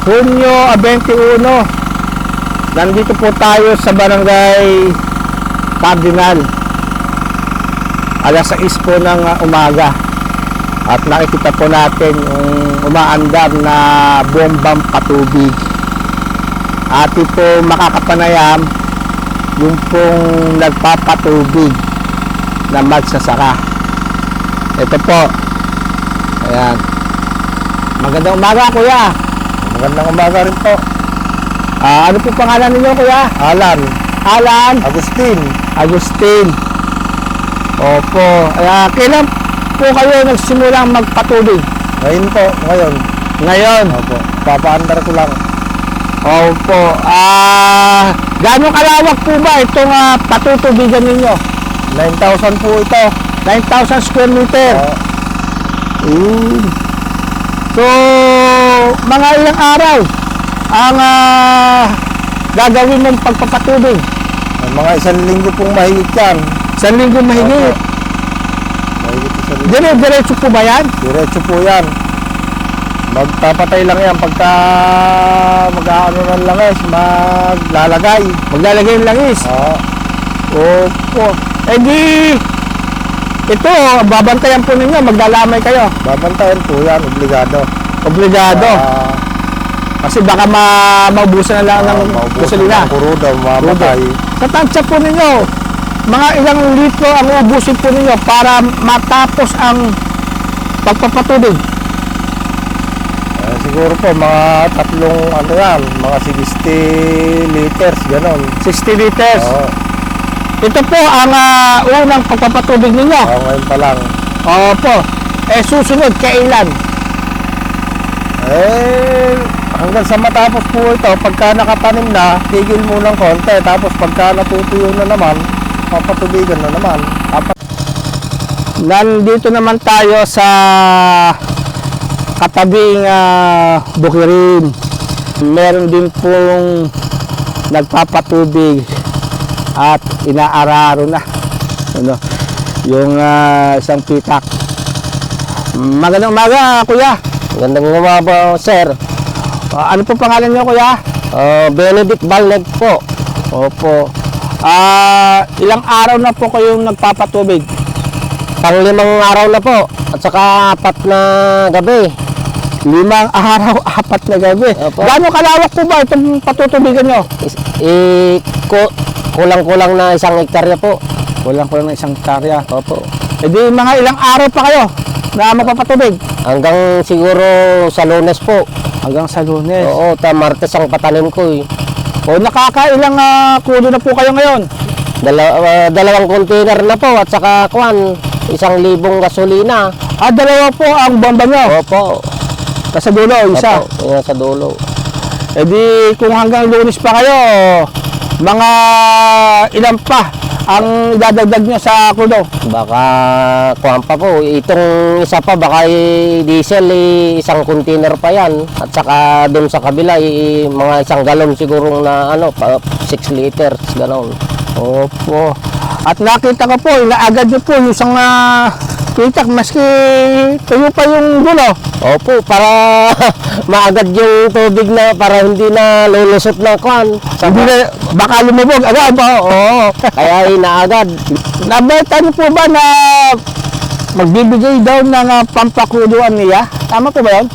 Hunyo 21. Nandito po tayo sa barangay Cardinal. Alas 6 po ng umaga. At nakikita po natin yung umaandar na bombang patubig. Ati po makakapanayam yung pong nagpapatubig na magsasaka. Ito po. Ayan. Magandang umaga, kuya. Magandang umaga rin po. Ah, ano po pangalan ninyo, kuya? Alan, Alan Agustin. Agustin. Opo. Kaya kailan po kayo nagsimulang magpatubig? Ngayon po, ngayon. Ngayon. Opo, papaandar ko lang. Opo. Ah, gaano kalawak po ba itong ah, patutubigan ninyo? 9,000 po ito. 9,000 square meter. Oo. Mm. So, mga ilang araw ang ah, gagawin mong pagpapatubig? Mga isang linggo pong mahigit yan. Isang linggo mahigit. Opo. Mahigit isang linggo. Dire-diretso po ba yan? Diretso po yan. Magpapatay lang yan pagka mag-ano ng langis, maglalagay. Maglalagay ng langis. Oo. Opo. Eh di, ito, babantayan po ninyo, maglalamay kayo. Babantayan po yan, obligado. Obligado. Ah, Kasi baka ma maubusan na lang ah, ng maubusan gasolina. ng kuruda, mamatay. Sa tansya po ninyo, mga ilang litro ang ubusin po ninyo para matapos ang pagpapatubig. Eh, siguro po, mga tatlong, ano yan, mga 60 liters, ganon. 60 liters. Oo, Ito po ang ah, unang pagpapatubig ninyo. oo, ngayon pa lang. Opo. Eh susunod, kailan? Eh, hanggang sa matapos po ito, pagka nakatanim na, tigil mo ng konti. Tapos pagka natutuyo na naman, papatubigan na naman. Apat. Nandito naman tayo sa katabing uh, bukirin. Meron din pong nagpapatubig at inaararo na. Ano, yung ah, isang pitak. Magandang umaga, kuya. Gandang umaba, sir. Ah, ano po pangalan niyo, kuya? Uh, Benedict Balneg po. Opo. Ah, ilang araw na po kayong nagpapatubig? Panglimang araw na po. At saka apat na gabi. Limang araw, apat na gabi. Opo. Gaano kalawak po ba itong patutubigan nyo? Is, eh, ku- kulang-kulang na isang hektarya po. Kulang ko lang ng isang karya. Opo. E di mga ilang araw pa kayo na magpapatubig? Hanggang siguro sa lunes po. Hanggang sa lunes. Oo, ta Martes ang patanim ko eh. O nakakailang uh, kulo na po kayo ngayon? Dala- ah, dalawang container na po at saka kwan, isang libong gasolina. Ah, dalawa po ang bomba nyo. Opo. Nasa dulo, isa. Opo, sa dulo. E di kung hanggang lunes pa kayo, mga ilan pa ang idadagdag nyo sa kulo? Baka kuhan pa po. Itong isa pa baka diesel eh, isang container pa yan. At saka doon sa kabila eh, mga isang galon siguro na ano, 6 liters, ganon. Opo. At nakita ko po, inaagad nyo po yung isang uh, pitak, maski tuyo pa yung dulo. Opo, para maagad yung tubig na para hindi na lulusot ng kwan. Hindi na, baka lumubog agad. Oo. Kaya inaagad. Nabeta niyo po ba na magbibigay daw ng uh, pampakuluan niya? Tama po ba yun?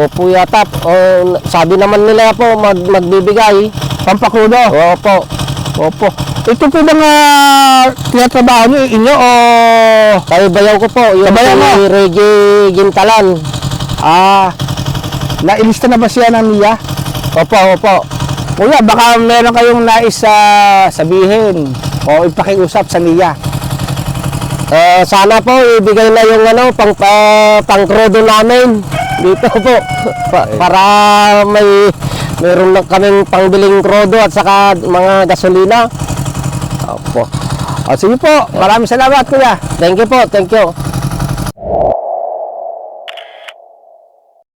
Opo yata. O, sabi naman nila po mag, magbibigay. Pampakulo? Opo. Opo. Ito po bang uh, tinatrabaho niyo inyo o Kaya bayaw ko po. Yung Kabayaw mo? si Reggie Gintalan. ah nailista na ba siya ng niya? Opo, opo. Kuya, baka meron kayong nais ah, sabihin o ipakiusap sa niya. Eh, sana po ibigay na yung ano pang pa, pang namin dito po Pa- para may meron na kaming pangbiling krodo at saka mga gasolina. Opo. O sige po, maraming salamat kuya. Thank you po, thank you.